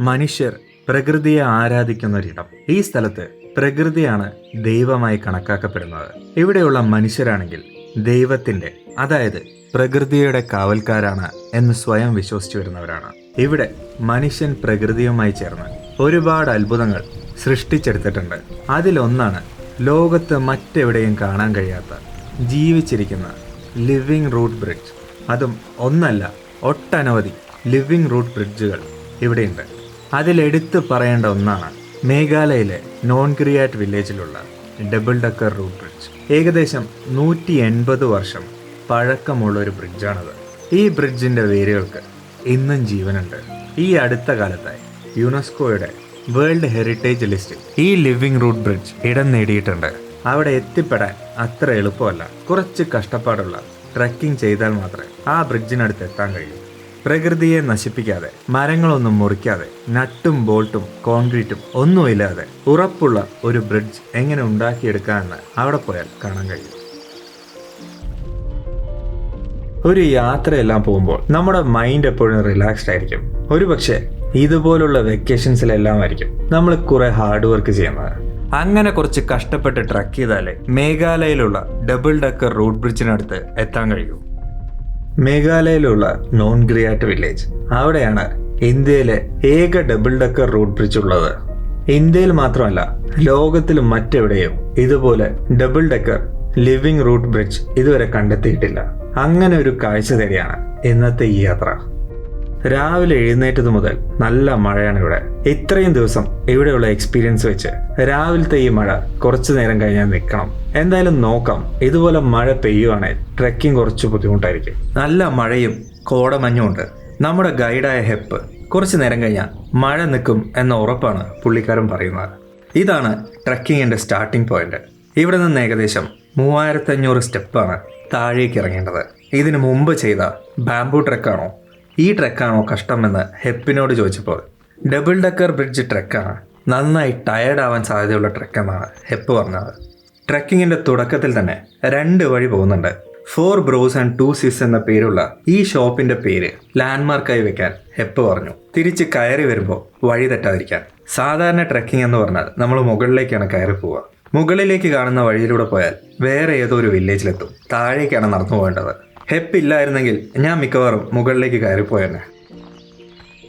മനുഷ്യർ പ്രകൃതിയെ ആരാധിക്കുന്ന ഒരിടം ഈ സ്ഥലത്ത് പ്രകൃതിയാണ് ദൈവമായി കണക്കാക്കപ്പെടുന്നത്. ഇവിടെയുള്ള മനുഷ്യരാണെങ്കിൽ ദൈവത്തിന്റെ അതായത് പ്രകൃതിയുടെ കാവൽക്കാരാണ് എന്ന് സ്വയം വിശ്വസിച്ചു വരുന്നവരാണ്. ഇവിടെ മനുഷ്യൻ പ്രകൃതിയുമായി ചേർന്ന് ഒരുപാട് അത്ഭുതങ്ങൾ സൃഷ്ടിച്ചെടുത്തിട്ടുണ്ട്. അതിലൊന്നാണ് ലോകത്ത് മറ്റെവിടെയും കാണാൻ കഴിയാത്ത ജീവിച്ചിരിക്കുന്ന ലിവിംഗ് റൂട്ട് ബ്രിഡ്ജ്. അതും ഒന്നല്ല ഒട്ടനവധി ലിവിംഗ് റൂട്ട് ബ്രിഡ്ജുകൾ ഇവിടെയുണ്ട്. അതിലെടുത്ത് പറയേണ്ട ഒന്നാണ് മേഘാലയയിലെ നോൺ ക്രിയാറ്റ് വില്ലേജിലുള്ള ഡബിൾ ഡക്കർ റൂട്ട് ബ്രിഡ്ജ് ഏകദേശം നൂറ്റി എൺപത് വർഷം പഴക്കമുള്ള ഒരു ബ്രിഡ്ജാണത് ഈ ബ്രിഡ്ജിന്റെ വേരുകൾക്ക് ഇന്നും ജീവനുണ്ട്. ഈ അടുത്ത കാലത്തായി യുനെസ്കോയുടെ വേൾഡ് ഹെറിറ്റേജ് ലിസ്റ്റിൽ ഈ ലിവിംഗ് റൂട്ട് ബ്രിഡ്ജ് ഇടം നേടിയിട്ടുണ്ട്. അവിടെ എത്തിപ്പെടാൻ അത്ര എളുപ്പമല്ല. കുറച്ച് കഷ്ടപ്പാടുള്ള ട്രക്കിംഗ് ചെയ്താൽ മാത്രമേ ആ ബ്രിഡ്ജിനടുത്ത് എത്താൻ കഴിയൂ. പ്രകൃതിയെ നശിപ്പിക്കാതെ മരങ്ങളൊന്നും മുറിക്കാതെ നട്ടും ബോൾട്ടും കോൺക്രീറ്റും ഒന്നുമില്ലാതെ ഉറപ്പുള്ള ഒരു ബ്രിഡ്ജ് എങ്ങനെ ഉണ്ടാക്കിയെടുക്കാമെന്ന് അവിടെ പോയാൽ കാണാൻ കഴിയും. ഒരു യാത്രയെല്ലാം പോകുമ്പോൾ നമ്മുടെ മൈൻഡ് എപ്പോഴും റിലാക്സ്ഡ് ആയിരിക്കും. ഒരുപക്ഷെ ഇതുപോലുള്ള വെക്കേഷൻസിലെല്ലാം ആയിരിക്കും നമ്മൾ കുറെ ഹാർഡ് വർക്ക് ചെയ്യുന്നത്. അങ്ങനെ കുറച്ച് കഷ്ടപ്പെട്ട് ട്രക്ക് ചെയ്താലേ മേഘാലയയിലുള്ള ഡബിൾ ഡക്കർ റൂട്ട് ബ്രിഡ്ജിനടുത്ത് എത്താൻ കഴിയൂ. മേഘാലയയിലുള്ള നോൺ ഗ്രിയാറ്റ് വില്ലേജ്. അവിടെയാണ് ഇന്ത്യയിലെ ഏക ഡബിൾ ഡക്കർ റോഡ് ബ്രിഡ്ജ് ഉള്ളത്. ഇന്ത്യയിൽ മാത്രമല്ല ലോകത്തിൽ മറ്റെവിടെയും ഇതുപോലെ double decker living root bridge ഇതുവരെ കണ്ടെത്തിയിട്ടില്ല. അങ്ങനെ ഒരു കാഴ്ച തേടിയാണ് ഇന്നത്തെ ഈ യാത്ര. രാവിലെ എഴുന്നേറ്റത് മുതൽ നല്ല മഴയാണ് ഇവിടെ. ഇത്രയും ദിവസം ഇവിടെയുള്ള എക്സ്പീരിയൻസ് വെച്ച് രാവിലത്തെ ഈ മഴ കുറച്ചു നേരം കഴിഞ്ഞാൽ നിൽക്കണം. എന്തായാലും നോക്കാം. ഇതുപോലെ മഴ പെയ്യുവാണെങ്കിൽ ട്രെക്കിംഗ് കുറച്ച് ബുദ്ധിമുട്ടായിരിക്കും. നല്ല മഴയും കോടമഞ്ഞും ഉണ്ട് നമ്മുടെ ഗൈഡായ ഹെപ്പ് കുറച്ചു നേരം കഴിഞ്ഞാൽ മഴ നിൽക്കും എന്ന ഉറപ്പാണ് പുള്ളിക്കാരൻ പറയുന്നത്. ഇതാണ് ട്രക്കിങ്ങിന്റെ സ്റ്റാർട്ടിംഗ് പോയിന്റ് ഇവിടെ നിന്ന് ഏകദേശം മൂവായിരത്തി അഞ്ഞൂറ് സ്റ്റെപ്പാണ് താഴേക്ക് ഇറങ്ങേണ്ടത്. ഇതിനു മുമ്പ് ചെയ്ത ബാംബു ട്രെക്കാണോ ഈ ട്രെക്കാണോ കഷ്ടമെന്ന് ഹെപ്പിനോട് ചോദിച്ചപ്പോൾ ഡബിൾ ഡക്കർ ബ്രിഡ്ജ് ട്രെക്കാണ്. നന്നായി ടയേർഡ് ആവാൻ സാധ്യതയുള്ള ട്രെക്ക് എന്നാണ് ഹെപ്പ് പറഞ്ഞത്. ട്രക്കിങ്ങിന്റെ തുടക്കത്തിൽ തന്നെ രണ്ട് വഴി പോകുന്നുണ്ട്. Four bros and two sis എന്ന പേരുള്ള ഈ ഷോപ്പിന്റെ പേര് ലാൻഡ്മാർക്കായി വെക്കാൻ ഹെപ്പ് പറഞ്ഞു. തിരിച്ച് കയറി വരുമ്പോൾ വഴി തെറ്റാതിരിക്കാൻ. സാധാരണ ട്രെക്കിംഗ് എന്ന് പറഞ്ഞാൽ നമ്മൾ മുകളിലേക്കാണ് കയറി പോവുക. മുകളിലേക്ക് കാണുന്ന വഴിയിലൂടെ പോയാൽ വേറെ ഏതോ ഒരു വില്ലേജിലെത്തും താഴേക്കാണ് നടന്നു പോകേണ്ടത് ഹെപ്പ് ഇല്ലായിരുന്നെങ്കിൽ ഞാൻ മിക്കവാറും മുകളിലേക്ക് കയറിപ്പോയെന്നെ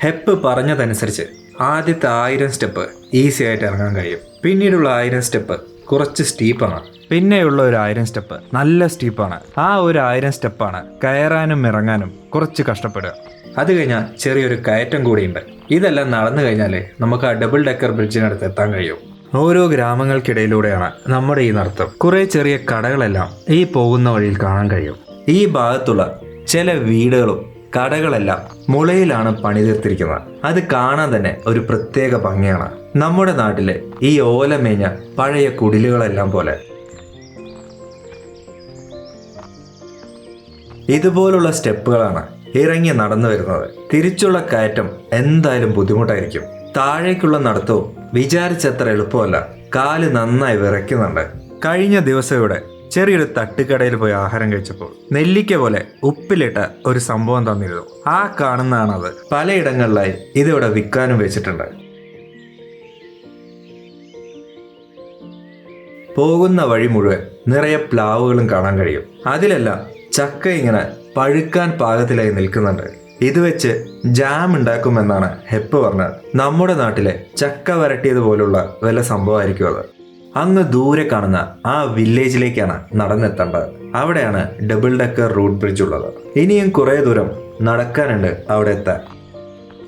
ഹെപ്പ് പറഞ്ഞതനുസരിച്ച് ആദ്യത്തെ ആയിരം സ്റ്റെപ്പ് ഈസി ആയിട്ട് ഇറങ്ങാൻ കഴിയും. പിന്നീടുള്ള ആയിരം സ്റ്റെപ്പ് കുറച്ച് സ്റ്റീപ്പാണ്. പിന്നെയുള്ള ഒരു ആയിരം സ്റ്റെപ്പ് നല്ല സ്റ്റീപ്പാണ്. ആ ഒരു ആയിരം സ്റ്റെപ്പാണ് കയറാനും ഇറങ്ങാനും കുറച്ച് കഷ്ടപ്പെടുക. അത് കഴിഞ്ഞാൽ ചെറിയൊരു കയറ്റം കൂടിയുണ്ട്. ഇതെല്ലാം നടന്നു കഴിഞ്ഞാലേ നമുക്ക് ആ ഡബിൾ ഡെക്കർ ബ്രിഡ്ജിനടുത്ത് എത്താൻ കഴിയും. ഓരോ ഗ്രാമങ്ങൾക്കിടയിലൂടെയാണ് നമ്മുടെ ഈ നടത്തം. കുറേ ചെറിയ കടകളെല്ലാം ഈ പോകുന്ന വഴിയിൽ കാണാൻ കഴിയും. ഈ ഭാഗത്തുള്ള ചില വീടുകളും കടകളെല്ലാം മുളയിലാണ് പണിതീർത്തിരിക്കുന്നത്. അത് കാണാൻ തന്നെ ഒരു പ്രത്യേക ഭംഗിയാണ്. നമ്മുടെ നാട്ടിലെ ഈ ഓലമേഞ്ഞ പഴയ കുടിലുകളെല്ലാം പോലെ. ഇതുപോലുള്ള സ്റ്റെപ്പുകളാണ് ഇറങ്ങി നടന്നു വരുന്നത്. തിരിച്ചുള്ള കയറ്റം എന്തായാലും ബുദ്ധിമുട്ടായിരിക്കും. താഴേക്കുള്ള നടത്തവും വിചാരിച്ചത്ര എളുപ്പമല്ല. കാൽ നന്നായി വിറയ്ക്കുന്നുണ്ട്. കഴിഞ്ഞ ദിവസം ഇവിടെ ചെറിയൊരു തട്ടുകടയിൽ പോയി ആഹാരം കഴിച്ചപ്പോൾ നെല്ലിക്ക പോലെ ഉപ്പിലിട്ട ഒരു സംഭവം തന്നിരുന്നു. ആ കാണുന്നതാണത്. പലയിടങ്ങളിലായി ഇതിവിടെ വിൽക്കാനും വെച്ചിട്ടുണ്ട്. പോകുന്ന വഴി മുഴുവൻ നിറയെ പ്ലാവുകളും കാണാൻ കഴിയും. അതിലെല്ലാം ചക്ക ഇങ്ങനെ പഴുക്കാൻ പാകത്തിലായി നിൽക്കുന്നുണ്ട്. ഇത് വെച്ച് ജാം ഉണ്ടാക്കുമെന്നാണ് ഹെപ്പ് പറഞ്ഞത്. നമ്മുടെ നാട്ടിലെ ചക്ക വരട്ടിയത് പോലുള്ള വല്ല സംഭവമായിരിക്കും അത്. അങ്ങ് ദൂരെ കാണുന്ന ആ വില്ലേജിലേക്കാണ് നടന്നെത്തേണ്ടത്. അവിടെയാണ് ഡബിൾ ഡെക്കർ റോഡ് ബ്രിഡ്ജ് ഉള്ളത്. ഇനിയും കുറേ ദൂരം നടക്കാനുണ്ട് അവിടെ എത്താൻ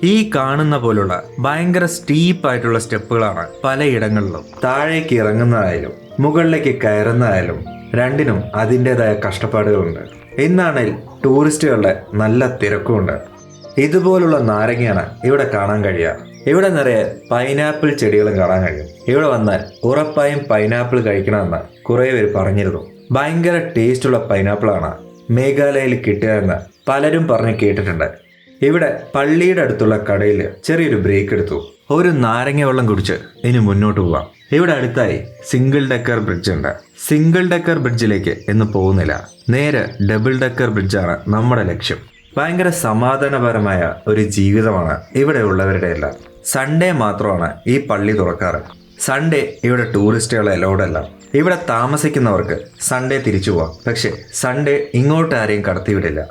ഈ കാണുന്ന പോലുള്ള ഭയങ്കര സ്റ്റീപ്പ് ആയിട്ടുള്ള സ്റ്റെപ്പുകളാണ് പലയിടങ്ങളിലും. താഴേക്ക് ഇറങ്ങുന്നതായാലും മുകളിലേക്ക് കയറുന്നതായാലും രണ്ടിനും അതിന്റെതായ കഷ്ടപ്പാടുകളുണ്ട്. ഇന്നാണെങ്കിൽ ടൂറിസ്റ്റുകളുടെ നല്ല തിരക്കുമുണ്ട്. ഇതുപോലുള്ള നാരങ്ങയാണ് ഇവിടെ കാണാൻ കഴിയുക. ഇവിടെ നിറയെ പൈനാപ്പിൾ ചെടികളും കാണാൻ കഴിയും. ഇവിടെ വന്നാൽ ഉറപ്പായും പൈനാപ്പിൾ കഴിക്കണമെന്ന് കുറേ പേര് പറഞ്ഞിരുന്നു. ഭയങ്കര ടേസ്റ്റുള്ള പൈനാപ്പിളാണ് മേഘാലയയിൽ കിട്ടുകയെന്ന് പലരും പറഞ്ഞ് കേട്ടിട്ടുണ്ട്. ഇവിടെ പള്ളിയുടെ അടുത്തുള്ള കടയിൽ ചെറിയൊരു ബ്രേക്ക് എടുത്തു. ഒരു നാരങ്ങ വെള്ളം കുടിച്ച് ഇനി മുന്നോട്ട് പോവാം. ഇവിടെ അടുത്തായി സിംഗിൾ ഡെക്കർ ബ്രിഡ്ജ് ഉണ്ട്. സിംഗിൾ ഡെക്കർ ബ്രിഡ്ജിലേക്ക് ഇന്ന് പോകുന്നില്ല. നേരെ ഡബിൾ ഡെക്കർ ബ്രിഡ്ജാണ് നമ്മുടെ ലക്ഷ്യം. ഭയങ്കര സമാധാനപരമായ ഒരു ജീവിതമാണ് ഇവിടെ ഉള്ളവരുടെ എല്ലാം. സൺഡേ മാത്രമാണ് ഈ പള്ളി തുറക്കാറ്. സൺഡേ ഇവിടെ ടൂറിസ്റ്റുകളെ അലോഡല്ല ഇവിടെ താമസിക്കുന്നവർക്ക് സൺഡേ തിരിച്ചു പോവാം. പക്ഷേ സൺഡേ ഇങ്ങോട്ട് ആരെയും കടത്തിവിടില്ല.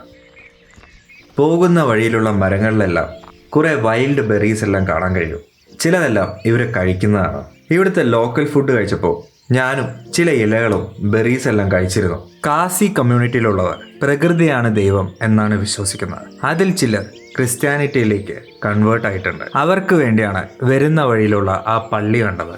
പോകുന്ന വഴിയിലുള്ള മരങ്ങളിലെല്ലാം കുറേ വൈൽഡ് ബെറീസ് എല്ലാം കാണാൻ കഴിയും. ചിലതെല്ലാം ഇവർ കഴിക്കുന്നതാണ്. ഇവിടുത്തെ ലോക്കൽ ഫുഡ് കഴിച്ചപ്പോൾ ഞാനും ചില ഇലകളും ബെറീസ് എല്ലാം കഴിച്ചിരുന്നു. കാസി കമ്മ്യൂണിറ്റിയിലുള്ളവർ പ്രകൃതിയാണ് ദൈവം എന്നാണ് വിശ്വസിക്കുന്നത്. അതിൽ ചിലർ ക്രിസ്ത്യാനിറ്റിയിലേക്ക് കൺവേർട്ട് ആയിട്ടുണ്ട്. അവർക്ക് വേണ്ടിയാണ് വരുന്ന വഴിയിലുള്ള ആ പള്ളി കണ്ടത്.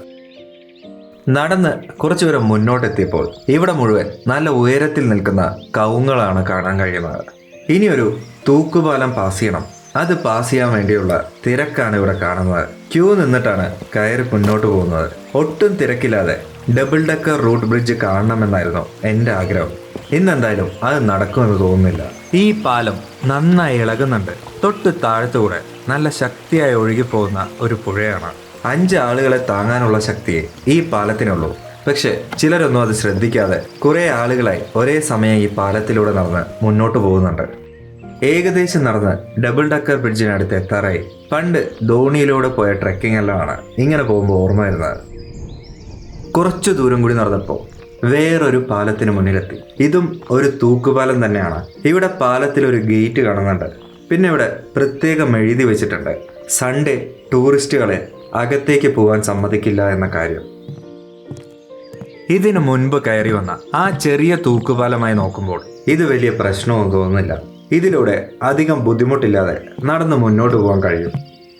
നടന്ന് കുറച്ചു ദൂരം മുന്നോട്ടെത്തിയപ്പോൾ ഇവിടെ മുഴുവൻ നല്ല ഉയരത്തിൽ നിൽക്കുന്ന കവുങ്ങളാണ് കാണാൻ കഴിയുന്നത്. ഇനിയൊരു തൂക്കുപാലം പാസ് ചെയ്യണം. അത് പാസ് ചെയ്യാൻ വേണ്ടിയുള്ള തിരക്കാണ് ഇവിടെ കാണുന്നത്. ക്യൂ നിന്നിട്ടാണ് കയറി മുന്നോട്ട് പോകുന്നത്. ഒട്ടും തിരക്കില്ലാതെ ഡബിൾ ഡക്കർ റൂട്ട് ബ്രിഡ്ജ് കാണണമെന്നായിരുന്നു എന്റെ ആഗ്രഹം. ഇന്നെന്തായാലും അത് നടക്കുമെന്ന് തോന്നുന്നില്ല. ഈ പാലം നന്നായി ഇളകുന്നുണ്ട്. തൊട്ട് താഴത്തുകൂടെ നല്ല ശക്തിയായി ഒഴുകിപ്പോകുന്ന ഒരു പുഴയാണ്. അഞ്ച് ആളുകളെ താങ്ങാനുള്ള ശക്തിയെ ഈ പാലത്തിനുള്ളൂ. പക്ഷെ ചിലരൊന്നും അത് ശ്രദ്ധിക്കാതെ കുറേ ആളുകളായി ഒരേ സമയം ഈ പാലത്തിലൂടെ നടന്ന് മുന്നോട്ട് പോകുന്നുണ്ട്. ഏകദേശം നടന്ന് ഡബിൾ ഡക്കർ ബ്രിഡ്ജിനടുത്ത് എത്താറായി. പണ്ട് ധോണിയിലൂടെ പോയ ട്രെക്കിംഗ് എല്ലാമാണ് ഇങ്ങനെ പോകുമ്പോൾ ഓർമ്മ വരുന്നത്. കുറച്ചു ദൂരം കൂടി നടന്നപ്പോൾ വേറൊരു പാലത്തിന് മുന്നിലെത്തി. ഇതും ഒരു തൂക്കുപാലം തന്നെയാണ്. ഇവിടെ പാലത്തിൽ ഒരു ഗേറ്റ് കാണുന്നുണ്ട്. പിന്നെ ഇവിടെ പ്രത്യേകം എഴുതി വെച്ചിട്ടുണ്ട്. സൺഡേ ടൂറിസ്റ്റുകളെ അകത്തേക്ക് പോകാൻ സമ്മതിക്കില്ല എന്ന കാര്യം. ഇതിനു മുൻപ് കയറി വന്ന ആ ചെറിയ തൂക്കുപാലമായി നോക്കുമ്പോൾ ഇത് വലിയ പ്രശ്നമൊന്നും തോന്നുന്നില്ല. ഇതിലൂടെ അധികം ബുദ്ധിമുട്ടില്ലാതെ നടന്ന് മുന്നോട്ട് പോകാൻ കഴിയും.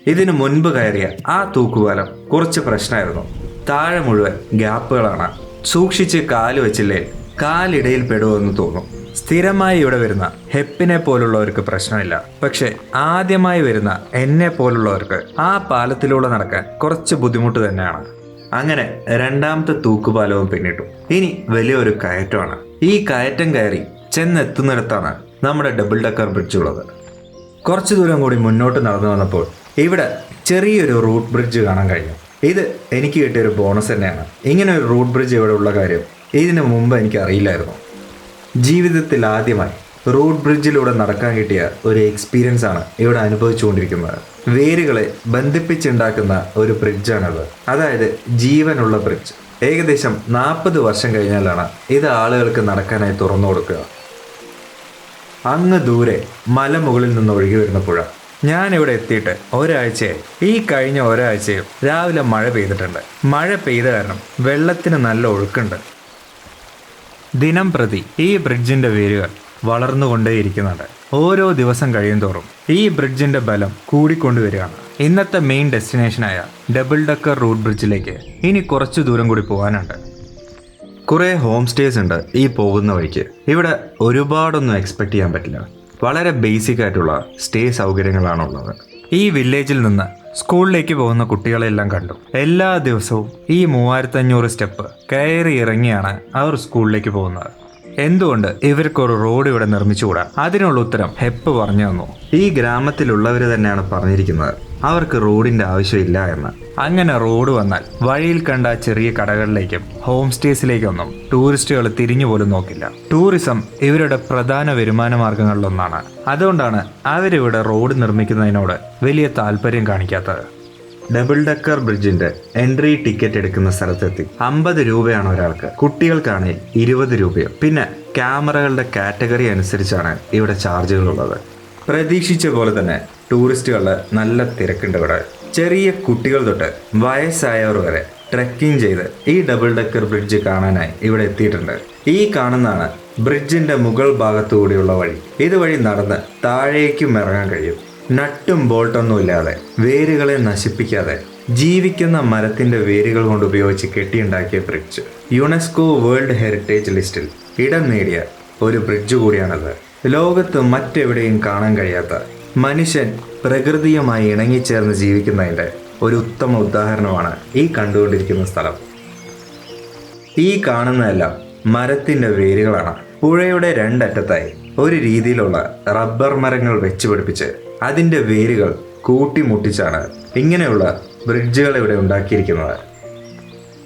ഇതിനു മുൻപ് കയറിയ ആ തൂക്കുപാലം കുറച്ച് പ്രശ്നമായിരുന്നു. താഴെ മുഴുവൻ ഗ്യാപ്പുകളാണ്. സൂക്ഷിച്ച് കാൽ വെച്ചില്ലേ? കാലിടയിൽ പെടുമെന്ന് തോന്നും. സ്ഥിരമായി ഇവിടെ വരുന്ന ഹെപ്പിനെ പോലുള്ളവർക്ക് പ്രശ്നമില്ല. പക്ഷെ ആദ്യമായി വരുന്ന എന്നെ പോലുള്ളവർക്ക് ആ പാലത്തിലൂടെ നടക്കാൻ കുറച്ച് ബുദ്ധിമുട്ട് തന്നെയാണ്. അങ്ങനെ രണ്ടാമത്തെ തൂക്കുപാലവും പിന്നിട്ടു. ഇനി വലിയൊരു കയറ്റമാണ്. ഈ കയറ്റം കയറി ചെന്നെത്തുന്നിടത്താണ് നമ്മുടെ ഡബിൾ ഡക്കർ ബ്രിഡ്ജ് ഉള്ളത് കുറച്ചു ദൂരം കൂടി മുന്നോട്ട് നടന്നു വന്നപ്പോൾ ഇവിടെ ചെറിയൊരു റൂട്ട് ബ്രിഡ്ജ് കാണാൻ കഴിഞ്ഞു. ഇത് എനിക്ക് കിട്ടിയ ഒരു ബോണസ് തന്നെയാണ്. ഇങ്ങനെ ഒരു റൂട്ട് ബ്രിഡ്ജ് ഇവിടെ ഉള്ള കാര്യം ഇതിനു മുമ്പ് എനിക്ക് അറിയില്ലായിരുന്നു. ജീവിതത്തിൽ ആദ്യമായി റൂട്ട് ബ്രിഡ്ജിലൂടെ നടക്കാൻ കിട്ടിയ ഒരു എക്സ്പീരിയൻസ് ആണ് ഇവിടെ അനുഭവിച്ചുകൊണ്ടിരിക്കുന്നത്. വേരുകളെ ബന്ധിപ്പിച്ചുണ്ടാക്കുന്ന ഒരു ബ്രിഡ്ജാണത് അതായത് ജീവനുള്ള ബ്രിഡ്ജ് ഏകദേശം നാൽപ്പത് വർഷം കഴിഞ്ഞാലാണ് ഇത് ആളുകൾക്ക് നടക്കാനായി തുറന്നു കൊടുക്കുക. അങ്ങ് ദൂരെ മലമുകളിൽ നിന്ന് ഒഴുകി വരുന്ന പുഴ. ഞാൻ ഇവിടെ എത്തിയിട്ട് ഒരാഴ്ചയായി. ഈ കഴിഞ്ഞ ഒരാഴ്ചയും രാവിലെ മഴ പെയ്തിട്ടുണ്ട്. മഴ പെയ്ത കാരണം വെള്ളത്തിന് നല്ല ഒഴുക്കുണ്ട്. ദിനം പ്രതി ഈ ബ്രിഡ്ജിന്റെ വേരുകൾ വളർന്നുകൊണ്ടേയിരിക്കുന്നുണ്ട്. ഓരോ ദിവസം കഴിയും തോറും ഈ ബ്രിഡ്ജിന്റെ ബലം കൂടിക്കൊണ്ടുവരികയാണ്. ഇന്നത്തെ മെയിൻ ഡെസ്റ്റിനേഷനായ ഡബിൾ ഡക്കർ റൂട്ട് ബ്രിഡ്ജിലേക്ക് ഇനി കുറച്ച് ദൂരം കൂടി പോകാനുണ്ട്. കുറേ ഹോം സ്റ്റേസ് ഉണ്ട് ഈ പോകുന്ന വഴിക്ക്. ഇവിടെ ഒരുപാടൊന്നും എക്സ്പെക്ട് ചെയ്യാൻ പറ്റില്ല. വളരെ ബേസിക് ആയിട്ടുള്ള സ്റ്റേ സൗകര്യങ്ങളാണുള്ളത്. ഈ വില്ലേജിൽ നിന്ന് സ്കൂളിലേക്ക് പോകുന്ന കുട്ടികളെല്ലാം കണ്ടു. എല്ലാ ദിവസവും ഈ മൂവായിരത്തഞ്ഞൂറ് സ്റ്റെപ്പ് കയറി ഇറങ്ങിയാണ് അവർ സ്കൂളിലേക്ക് പോകുന്നത്. എന്തുകൊണ്ട് ഇവർക്കൊരു റോഡ് ഇവിടെ നിർമ്മിച്ചുകൂടാ? അതിനുള്ള ഉത്തരം ഹെപ്പ് പറഞ്ഞു തന്നു. ഈ ഗ്രാമത്തിലുള്ളവർ തന്നെയാണ് പറഞ്ഞിരിക്കുന്നത്. അവർക്ക് റോഡിന്റെ ആവശ്യമില്ല എന്ന്. അങ്ങനെ റോഡ് വന്നാൽ വഴിയിൽ കണ്ട ചെറിയ കടകളിലേക്കും ഹോം സ്റ്റേസിലേക്കൊന്നും ടൂറിസ്റ്റുകൾ തിരിഞ്ഞു പോലും നോക്കില്ല. ടൂറിസം ഇവരുടെ പ്രധാന വരുമാന മാർഗങ്ങളിലൊന്നാണ്. അതുകൊണ്ടാണ് അവരിവിടെ റോഡ് നിർമ്മിക്കുന്നതിനോട് വലിയ താല്പര്യം കാണിക്കാത്തത്. ഡബിൾ ഡക്കർ ബ്രിഡ്ജിന്റെ എൻട്രി ടിക്കറ്റ് എടുക്കുന്ന സ്ഥലത്തെത്തി. അമ്പത് രൂപയാണ് ഒരാൾക്ക്. കുട്ടികൾക്കാണെങ്കിൽ ഇരുപത് രൂപയോ. പിന്നെ ക്യാമറകളുടെ കാറ്റഗറി അനുസരിച്ചാണ് ഇവിടെ ചാർജുകൾ ഉള്ളത് പ്രതീക്ഷിച്ച പോലെ തന്നെ ടൂറിസ്റ്റുകളുടെ നല്ല തിരക്കുണ്ട് ഇവിടെ. ചെറിയ കുട്ടികൾ തൊട്ട് വയസ്സായവർ വരെ ട്രക്കിംഗ് ചെയ്ത് ഈ ഡബിൾ ഡെക്കർ ബ്രിഡ്ജ് കാണാനായി ഇവിടെ എത്തിയിട്ടുണ്ട്. ഈ കാണുന്നതാണ് ബ്രിഡ്ജിന്റെ മുകൾ ഭാഗത്തുകൂടിയുള്ള വഴി. ഇതുവഴി നടന്ന് താഴേക്കും ഇറങ്ങാൻ കഴിയും. നട്ടും ബോൾട്ടൊന്നും ഇല്ലാതെ വേരുകളെ നശിപ്പിക്കാതെ ജീവിക്കുന്ന മരത്തിന്റെ വേരുകൾ കൊണ്ട് ഉപയോഗിച്ച് കെട്ടിയുണ്ടാക്കിയ ബ്രിഡ്ജ് യുനെസ്കോ വേൾഡ് ഹെറിറ്റേജ് ലിസ്റ്റിൽ ഇടം നേടിയ ഒരു ബ്രിഡ്ജ് കൂടിയാണത്. ലോകത്ത് മറ്റെവിടെയും കാണാൻ കഴിയാത്ത മനുഷ്യൻ പ്രകൃതിയുമായി ഇണങ്ങിച്ചേർന്ന് ജീവിക്കുന്നതിന്റെ ഒരു ഉത്തമ ഉദാഹരണമാണ് ഈ കണ്ടുകൊണ്ടിരിക്കുന്ന സ്ഥലം. ഈ കാണുന്നതെല്ലാം മരത്തിന്റെ വേരുകളാണ്. പുഴയുടെ രണ്ടറ്റത്തായി ഒരു രീതിയിലുള്ള റബ്ബർ മരങ്ങൾ വെച്ച് പിടിപ്പിച്ച് അതിന്റെ വേരുകൾ കൂട്ടിമുട്ടിച്ചാണ് ഇങ്ങനെയുള്ള ബ്രിഡ്ജുകൾ ഇവിടെ ഉണ്ടാക്കിയിരിക്കുന്നത്.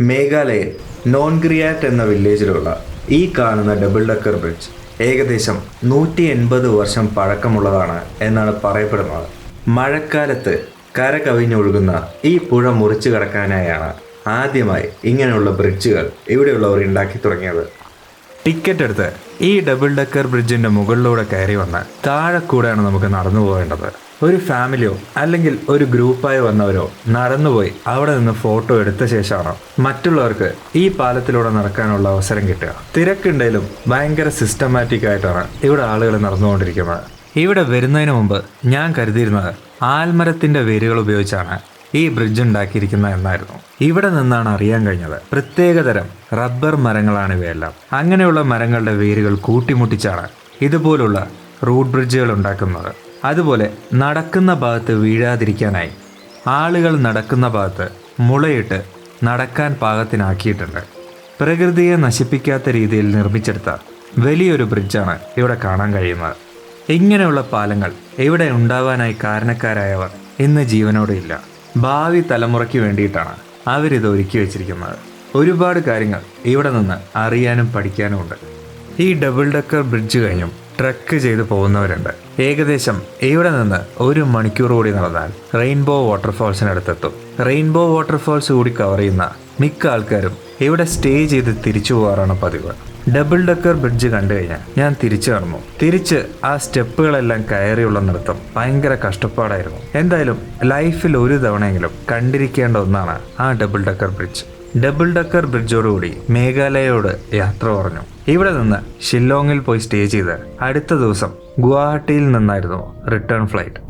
മേഘാലയയിൽ നോൺഗ്രിയാറ്റ് എന്ന വില്ലേജിലുള്ള ഈ കാണുന്ന ഡബിൾ ഡക്കർ ബ്രിഡ്ജ് ഏകദേശം നൂറ്റി എൺപത് വർഷം പഴക്കമുള്ളതാണ് എന്നാണ് പറയപ്പെടുന്നത്. മഴക്കാലത്ത് കര കവിഞ്ഞൊഴുകുന്ന ഈ പുഴ മുറിച്ചു കടക്കാനായാണ് ആദ്യമായി ഇങ്ങനെയുള്ള ബ്രിഡ്ജുകൾ ഇവിടെയുള്ളവർ ഉണ്ടാക്കി തുടങ്ങിയത്. ടിക്കറ്റ് എടുത്ത് ഈ ഡബിൾ ഡെക്കർ ബ്രിഡ്ജിന്റെ മുകളിലൂടെ കയറി വന്ന് താഴെ കൂടെയാണ് നമുക്ക് നടന്നു പോകേണ്ടത് ഒരു ഫാമിലിയോ അല്ലെങ്കിൽ ഒരു ഗ്രൂപ്പായി വന്നവരോ നടന്നുപോയി അവിടെ നിന്ന് ഫോട്ടോ എടുത്ത ശേഷമാണ്? മറ്റുള്ളവർക്ക് ഈ പാലത്തിലൂടെ നടക്കാനുള്ള അവസരം കിട്ടുക. തിരക്കുണ്ടെങ്കിലും ഭയങ്കര സിസ്റ്റമാറ്റിക് ആയിട്ടാണ് ഇവിടെ ആളുകൾ നടന്നുകൊണ്ടിരിക്കുന്നത്. ഇവിടെ വരുന്നതിന് മുമ്പ് ഞാൻ കരുതിയിരുന്നത് ആൽമരത്തിന്റെ വേരുകൾ ഉപയോഗിച്ചാണ് ഈ ബ്രിഡ്ജ് ഉണ്ടാക്കിയിരിക്കുന്ന എന്നായിരുന്നു. ഇവിടെ നിന്നാണ് അറിയാൻ കഴിഞ്ഞത്. പ്രത്യേകതരം റബ്ബർ മരങ്ങളാണ് ഇവയെല്ലാം. അങ്ങനെയുള്ള മരങ്ങളുടെ വേരുകൾ കൂട്ടിമുട്ടിച്ചാണ് ഇതുപോലുള്ള റൂട്ട് ബ്രിഡ്ജുകൾ ഉണ്ടാക്കുന്നത്. അതുപോലെ നടക്കുന്ന ഭാഗത്ത് വീഴാതിരിക്കാനായി ആളുകൾ നടക്കുന്ന ഭാഗത്ത് മുളയിട്ട് നടക്കാൻ പാകത്തിനാക്കിയിട്ടുണ്ട്. പ്രകൃതിയെ നശിപ്പിക്കാത്ത രീതിയിൽ നിർമ്മിച്ചെടുത്ത വലിയൊരു ബ്രിഡ്ജാണ് ഇവിടെ കാണാൻ കഴിയുന്നത്. ഇങ്ങനെയുള്ള പാലങ്ങൾ ഇവിടെ ഉണ്ടാവാനായി കാരണക്കാരായവർ ഇന്ന് ജീവനോടെ ഇല്ല. ഭാവി തലമുറയ്ക്ക് വേണ്ടിയിട്ടാണ് അവരിത് ഒരുക്കി വെച്ചിരിക്കുന്നത്. ഒരുപാട് കാര്യങ്ങൾ ഇവിടെ നിന്ന് അറിയാനും പഠിക്കാനും ഉണ്ട്. ഈ ഡബിൾ ഡക്കർ ബ്രിഡ്ജ് കഴിഞ്ഞും ട്രക്ക് ചെയ്ത് പോകുന്നവരുണ്ട്. ഏകദേശം ഇവിടെ നിന്ന് ഒരു മണിക്കൂർ കൂടി നടന്നാൽ റെയിൻബോ വാട്ടർഫാൾസിനടുത്തെത്തും. റെയിൻബോ വാട്ടർഫോൾസ് കൂടി കവർ ചെയ്യുന്ന മിക്ക ആൾക്കാരും ഇവിടെ സ്റ്റേ ചെയ്ത് തിരിച്ചു പോകാറാണ് പതിവ്. ഡബിൾ ഡക്കർ ബ്രിഡ്ജ് കണ്ടു കഴിഞ്ഞാൽ ഞാൻ തിരിച്ചു കടന്നു. തിരിച്ച് ആ സ്റ്റെപ്പുകളെല്ലാം കയറിയുള്ള നൃത്തം ഭയങ്കര കഷ്ടപ്പാടായിരുന്നു. എന്തായാലും ലൈഫിൽ ഒരു തവണയെങ്കിലും കണ്ടിരിക്കേണ്ട ഒന്നാണ് ആ double decker bridge double decker ബ്രിഡ്ജോടുകൂടി മേഘാലയയോട് യാത്ര പറഞ്ഞു. ഇവിടെ നിന്ന് ഷില്ലോങ്ങിൽ പോയി സ്റ്റേ ചെയ്ത് അടുത്ത ദിവസം ഗുവാഹട്ടിയിൽ നിന്നായിരുന്നു റിട്ടേൺ ഫ്ലൈറ്റ്.